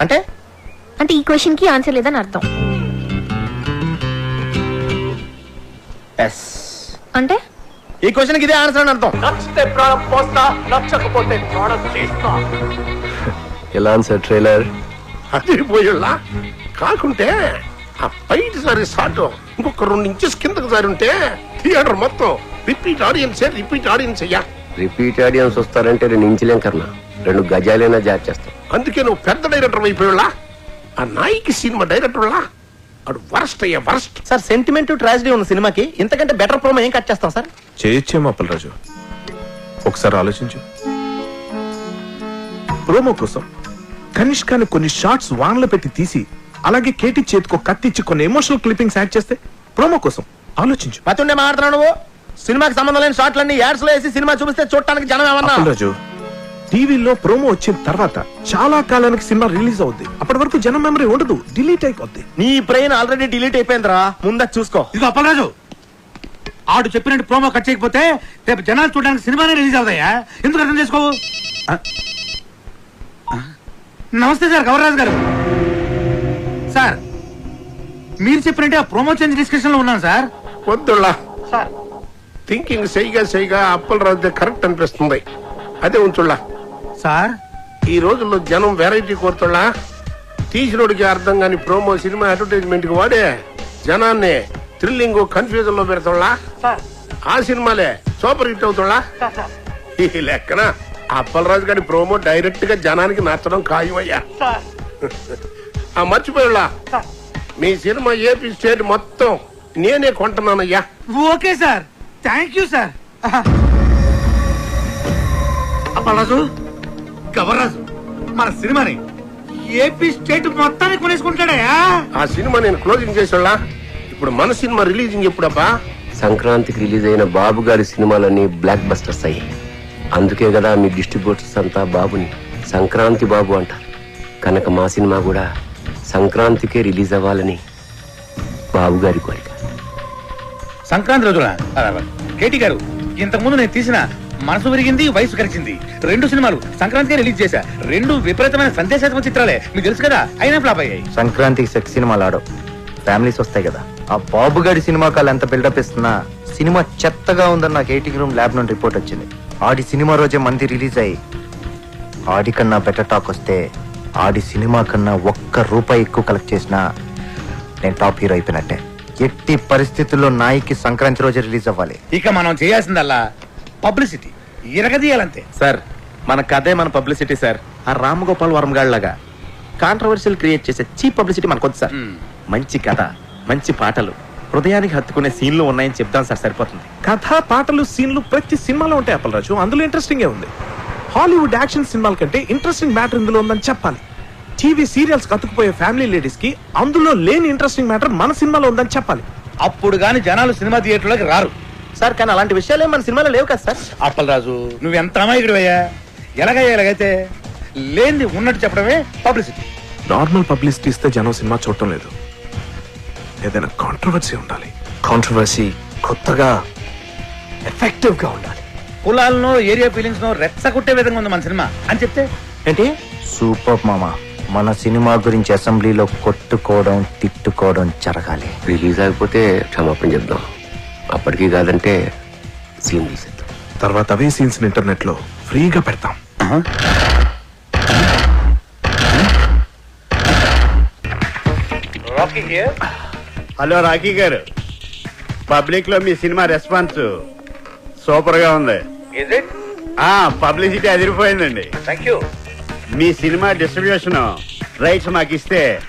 అంటే? అంటే ఈ క్వశ్చన్కి ఆన్సర్ లేదని అర్థం. ఎస్. అంటే? ఈ క్వశ్చన్కి ఇదే ఆన్సర్ అని అర్థం. నచ్చితే ప్రాణం పోస్తా నచ్చకపోతే ప్రాణం తీస్తా. ఎలా సార్ ట్రైలర్? అది పోయిళ్ళా కాకుంటే ఆ పైటి సారి సాటు ఇంకొక రెండు ఇంచెస్ కిందకు సారి ఉంటే థియేటర్ మొత్తం రిపీట్ ఆడియన్స్ రిపీట్ ఆడియన్స్ అయ్యా రిపీట్ ఆడియన్స్ వస్తారంటే రెండు ఇంచులేం కర్ణ. రెండు గజాలైనా జార్ చేస్తాం అందుకే నువ్వు పెద్ద డైరెక్టర్ అయిపోయిళ్ళా ఆ నాయికి సినిమా డైరెక్టర్లా అడు వరస్ట్ అయ్యా వరస్ట్. సార్ సెంటిమెంట్ ట్రాజిడీ ఉన్న సినిమాకి ఇంతకంటే బెటర్ ప్రోమో ఏం కట్ చేస్తాం సార్? చేయొచ్చేమో అప్పలరాజు. ఒకసారి ఆలోచించు. ప్రోమో కోసం కనిష్కాని కొన్ని షార్ట్స్ వాన్లో పెట్టి తీసి అలాగే కేటీ చేతికో కత్తిచ్చి కొన్ని ఎమోషనల్ క్లిప్పింగ్స్ యాడ్ చేస్తే ప్రోమో కోసం ఆలోచించు. మతుండే మాట్లాడుతున్నావు నువ్వు? సినిమాకి సంబంధం లేని షార్ట్లన్నీ యాడ్స్లో వేసి సినిమా చూపిస్తే చూడటానికి జనం ఏమన్నా? అప్పలరాజు టీవీలో ప్రోమో వచ్చిన తర్వాత చాలా కాలానికి సినిమా రిలీజ్ అవుద్ది. అప్పటి వరకు జనం మెమరీ ఉండదు. డిలీట్ అయిపోద్ది. నీ బ్రెయిన్ ఆల్రెడీ డిలీట్ అయిపోయిందిరా. ముందు చూసుకో. ఇదిగో అప్పలరాజు. ఆడు చెప్పినట్టు ప్రోమో కట్ చేయకపోతే రేపు జనాలు చూడడానికి సినిమానే రిలీజ్ అవుతాయా? ఎందుకు అర్థం చేసుకోవు? ఆ? నమస్తే సార్ గౌరరాజు గారు. సార్ మీరు చెప్పినట్టే ఆ ప్రోమో చేంజ్ డిస్కషన్లో ఉన్నాను సార్. వద్దుళ్ళా థింకింగ్ సైగా సైగా అప్పలరాజు కరెక్ట్ అనిపిస్తుంది. అదే ఉంచుళ్ళా సార్? ఈ రోజుల్లో జనం వెరైటీ కోరుతుళ్ళా తీసినోడికి అర్థం కాని ప్రోమో సినిమా అడ్వర్టైజ్మెంట్కి వాడే జనాన్ని థ్రిల్లింగ్ కన్ఫ్యూజన్లో పెడతాళ్ళా ఆ సినిమాలే సూపర్ హిట్ అవుతాళ్ళా ఈ లెక్కన అప్పలరాజు గారి ప్రోమో డైరెక్ట్గా జనానికి నచ్చడం ఖాయమయ్యా. ఆ మర్చిపోయాళ్ళా మీ సినిమా ఏపీ స్టేట్ మొత్తం నేనే కొంటున్నానయ్యా. Okay sir. Thank you sir. Appalaraju Gavarraju మన సినిమాని ఏపీ స్టేట్ మొత్తాన్ని కొనేసుకుంటాడయా ఆ? సినిమా నేను క్లోజింగ్ చేసేళ్ళా ఇప్పుడు మన సినిమా రిలీజింగ్ ఎప్పుడబ్బా? సంక్రాంతికి రిలీజ్ అయిన బాబు గారి సినిమాలన్నీ బ్లాక్ బస్టర్స్ అయ్యాయి. అందుకే కదా మీ డిస్ట్రిబ్యూటర్స్ అంతా బాబుని సంక్రాంతి బాబు అంటారు కనుక మా సినిమా కూడా సంక్రాంతికే రిలీజ్ అవ్వాలని బాబు గారి కోరిక. సంక్రాంతి రోజున కేటీ గారు ఇంతకు ముందు నేను తీసిన మనసు విరిగింది వయసు కలిసింది రెండు సినిమాలు సంక్రాంతికి రిలీజ్ చేశా. రెండు విపరీతమైన సందేశాత్మక చిత్రాలే. మీకు తెలుసు కదా అయినా ఫ్లాప్ అయ్యాయి. సంక్రాంతికి సెక్స్ సినిమాలు ఆడవు. ఫ్యామిలీస్ వస్తాయి కదా. ఆ బాబు గారి సినిమాకి వాళ్ళు ఎంత బిల్డప్ ఇస్తున్నా సినిమా చెత్తగా ఉందని నాకు ఎయిటింగ్ రూమ్ ల్యాబ్ నుండి రిపోర్ట్ వచ్చింది. ఆడి సినిమా రోజే మంది రిలీజ్ అయ్యి ఆడి కన్నా బెటర్ టాక్ వస్తే ఆడి సినిమా కన్నా ఒక్క రూపాయి ఎక్కువ కలెక్ట్ చేసినా నేను టాప్ హీరో అయిపోయినట్టే. ఎట్టి పరిస్థితుల్లో నాయికి సంక్రాంతి రోజే రిలీజ్ అవ్వాలి. ఇక మనం చేయాల్సిందల్లా పబ్లిసిటీ. ఇరగదీయాలంతే. సార్ మన కథే మన పబ్లిసిటీ సార్. ఆ రామ్ గోపాల్ వర్మ గాళ్ళగా కాంట్రవర్షియల్ క్రియేట్ చేసే చీప్ పబ్లిసిటీ మనకు వద్దు సార్. మంచి కథ మంచి పాటలు హృదయానికి హత్తుకునే సీన్లు ఉన్నాయని చెప్తాం సార్ సరిపోతుంది. కథ పాటలు సీన్లు ప్రతి సినిమాలో ఉంటాయి అప్పలరాజు. అందులో ఇంట్రెస్టింగ్ ఉంది. హాలీవుడ్ యాక్షన్ సినిమాల కంటే ఇంట్రెస్టింగ్ మ్యాటర్ ఇందులో ఉందని చెప్పాలి. టీవీ సీరియల్స్ కతుకుపోయే ఫ్యామిలీ లేడీస్కి అందులో లేని ఇంట్రెస్టింగ్ మ్యాటర్ మన సినిమాలో ఉందని చెప్పాలి. అప్పుడు గాని జనాలు సినిమా థియేటర్లోకి రారు. సార్ కానీ అలాంటి విషయాలు మన సినిమాలో లేవు కదా సార్. అప్పలరాజు. నువ్వెంత అమాయకుడు అయ్యా? ఎలాగయ్యా ఎలాగైతే లేనిది ఉన్నట్టు చెప్పడమే పబ్లిసిటీ. నార్మల్ పబ్లిసిటీ ఇస్తే జనం సినిమా చూడటం లేదు. ఏదైనా కాంట్రవర్సీ ఉండాలి. కాంట్రవర్సీ కొత్తగా ఎఫెక్టివ్గా ఉండాలి. కులాలను ఏరియా ఫీలింగ్స్ రెచ్చగొట్టే విధంగా ఉంది మన సినిమా. అని చెప్తే? ఏంటి? సూపర్ మామ మన సినిమా గురించి అసెంబ్లీలో కొట్టుకోవడం తిట్టుకోవడం జరగాలి. రిలీజ్ అయిపోతే క్షమాపణ చెప్దాం. అప్పటికి కాదంటే సీన్ తీసేద్దాం. తర్వాత అవే సీన్స్ ఇంటర్నెట్లో ఫ్రీగా పెడతాం. హలో రాకీ గారు. పబ్లిక్లో మీ సినిమా రెస్పాన్స్ సూపర్గా ఉంది ఆ పబ్లిసిటీ అదిరిపోయిందండి. మీ సినిమా డిస్ట్రిబ్యూషన్ రైట్స్ మాకు ఇస్తే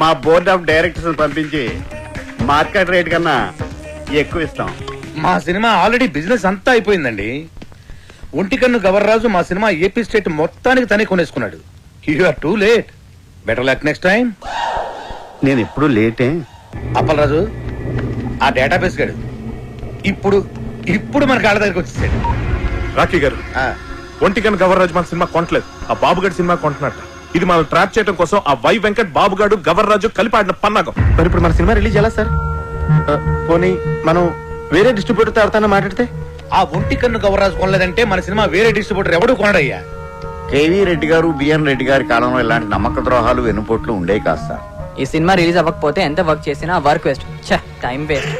మా బోర్డ్ ఆఫ్ డైరెక్టర్స్ పంపించి మార్కెట్ రేట్ కన్నా ఎక్కువ ఇస్తాం. మా సినిమా ఆల్రెడీ బిజినెస్ అంతా అయిపోయిందండి. ఒంటికన్ను గవర్రాజు మా సినిమా ఏపీ స్టేట్ మొత్తానికి తనే కొనేసుకున్నాడు. You are too late better luck next time నేను ఎప్పుడు లేటే. అప్పలరాజు ఆ డేటాబేస్ గడు. ఇప్పుడు ఇప్పుడు మన కాళ్ళ దగ్గరికి వచ్చేసాడు. రాకీ గారు ఆ, ఒంటికన్ గవర్రాజు మన సినిమా కొనట్లేదు. ఆ బాబుగాడి సినిమా కొంటున్నట్ట. ఇది మనం ట్రాప్ చేయడం కోసం ఆ వై వెంకట్ బాబుగాడు గవర్రాజు కలిపి ఆడిన పన్నాగం. మరి ఇప్పుడు మన సినిమా రిలీజ్ ఎలా సార్? పోనీ మనం వేరే డిస్ట్రిబ్యూటర్తో ఎవరితో మాట్లాడితే? ఆ ఒంటి కన్ను గవర్రాజు కొనలేదంటే మన సినిమా వేరే డిస్ట్రిబ్యూటర్ ఎవడు కొనడయ్యా? కేవీ రెడ్డి గారు బిఎన్ రెడ్డి గారి కాలంలో ఇలాంటి నమ్మక ద్రోహాలు వెనుపోట్లు ఉండేవి కాదు సార్. ఈ సినిమా రిలీజ్ అవ్వకపోతే ఎంత వర్క్ చేసినా వర్క్ వేస్ట్. ఛ టైం వేస్ట్.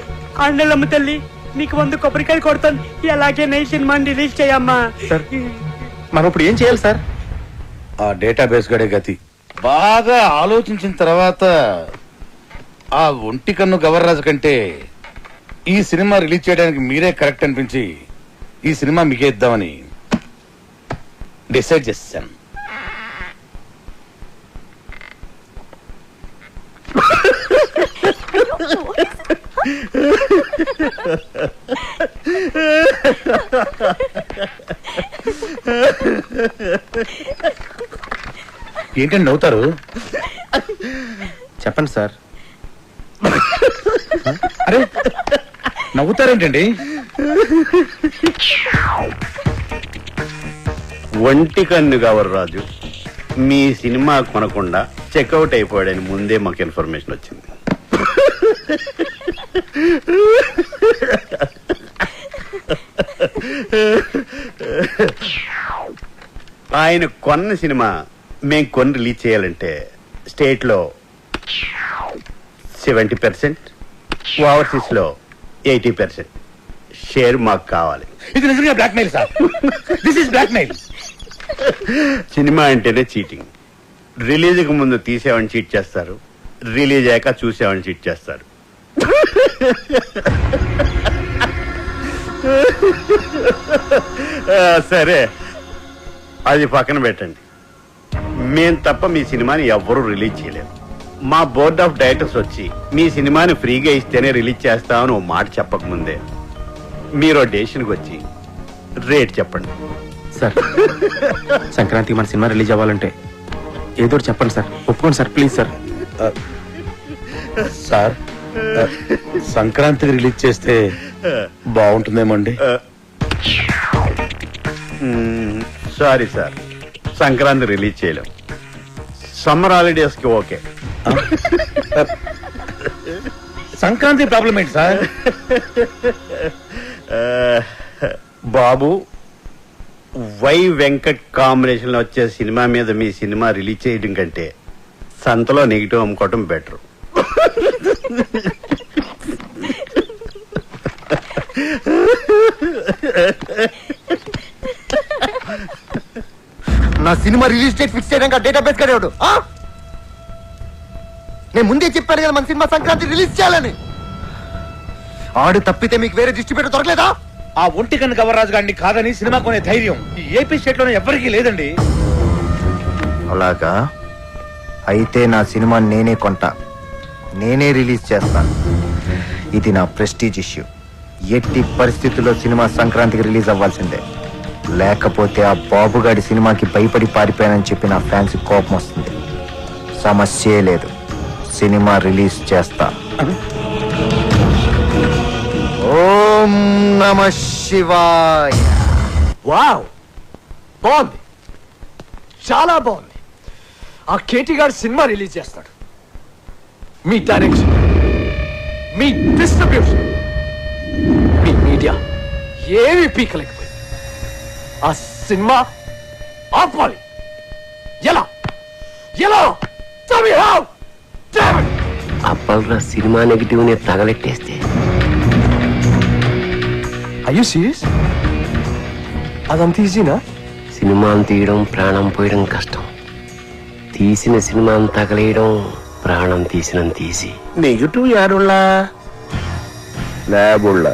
అండలమ్మ తల్లి నీకు వంద కొబ్బరికాయలు కొడతాను. ఎలాగే ఈ సినిమాని రిలీజ్ చేయమ్మా. సార్ మనం ఇప్పుడు ఏం చేయాలి సార్? ఆ డేటాబేస్ గడే గతి. బాగా ఆలోచించిన తర్వాత ఆ ఒంటి కన్ను గవర్రాజు కంటే ఈ సినిమా రిలీజ్ చేయడానికి మీరే కరెక్ట్ అనిపించి ఈ సినిమా మీకే ఇద్దామని డిసైడ్ చేశాను. ఏంటండి నవ్వుతారు? చెప్పండి సార్. నవ్వుతారేంటండి ఒంటి కన్ను రాజు. మీ సినిమా కొనకుండా చెక్అవుట్ అయిపోయాడని ముందే మాకు ఇన్ఫర్మేషన్ వచ్చింది. ఆయన కొన్న సినిమా మేము కొని రిలీజ్ చేయాలంటే స్టేట్లో సెవెంటీ పర్సెంట్ ఓవర్సీస్లో ఎయిటీ పర్సెంట్. షేర్ మాకు కావాలి. ఇది నిజంగా blackmail sir this is blackmail cinema అంటేనే చీటింగ్ రిలీజ్కు ముందు తీసేవని చీట్ చేస్తారు. రిలీజ్ అయ్యాక చూసేవని చీట్ చేస్తారు. ఆ, సరే. అది పక్కన పెట్టండి. మేం తప్ప మీ సినిమాని ఎవ్వరూ రిలీజ్ చేయలేరు మా బోర్డ్ ఆఫ్ డైరెక్టర్స్ వచ్చి మీ సినిమాని ఫ్రీగా ఇస్తేనే రిలీజ్ చేస్తామని ఓ మాట చెప్పకముందే. మీరు డేషన్కి వచ్చి రేట్ చెప్పండి. సార్ సంక్రాంతికి మన సినిమా రిలీజ్ అవ్వాలంటే ఏదో ఒకటి చెప్పండి సార్. ఒప్పుకోండి సార్ ప్లీజ్ సార్. సార్ సంక్రాంతికి రిలీజ్ చేస్తే బాగుంటుందేమో అండి? సారీ సార్ సంక్రాంతి రిలీజ్ చేయలేం. సమ్మర్ హాలిడేస్కి ఓకే. సంక్రాంతి ప్రాబ్లం ఏంటి సార్? బాబు వై వెంకట్ కాంబినేషన్లో వచ్చే సినిమా మీద మీ సినిమా రిలీజ్ చేయడం కంటే సంతలో నెగిటివ్ అమ్ముకోవటం బెటర్. నా సినిమా రిలీజ్ డేట్ ఫిక్స్ చేయడానికి డేటాబేస్ కడేవాడు. నేను ముందే చెప్పాను కదా మన సినిమా సంక్రాంతి రిలీజ్ చేయాలని. ఆడు తప్పితే మీకు వేరే డిస్ట్రిబ్యూటర్ దొరకలేదా? ఆ ఒంటి కన్ను గవర్రాజు గారిని కాదని సినిమా కొనే ధైర్యం ఈ ఏపీ స్టేట్లోనే ఎవరికీ లేదండి. అలాగా? అయితే నా సినిమా నేనే కొంటా. నేనే రిలీజ్ చేస్తాను ఇది నా ప్రెస్టీజ్ ఇష్యూ. ఎట్టి పరిస్థితుల్లో సినిమా సంక్రాంతికి రిలీజ్ అవ్వాల్సిందే. లేకపోతే ఆ బాబుగాడి సినిమాకి భయపడి పారిపోయానని చెప్పి నా ఫ్యాన్స్ కోపం వస్తుంది. సమస్యే లేదు. సినిమా రిలీజ్ చేస్తా. ఓం నమ శివాయ. వావ్. బాగుంది. చాలా బాగుంది. ఆ కేటీ గారు సినిమా రిలీజ్ చేస్తాడు. మీ డైరెక్షన్ మీ డిస్ట్రిబ్యూషన్ మీ మీడియా ఏమి పీకలేకపోయింది. ఆ సినిమా ఆపాలి. ఎలా? ఎలా? Tell me how! అప్పల్రా సినిమా నెగిటివ్ని తగలెట్టేస్తే. Are you serious? అదంత ఈజీనా సినిమాను తీయడం ప్రాణం పోయడం కష్టం. తీసిన సినిమాను తగలేయడం ప్రాణం తీసినంత తీసి నెగిటివ్ యారుళ్ళ ల్యాబుళ్ళ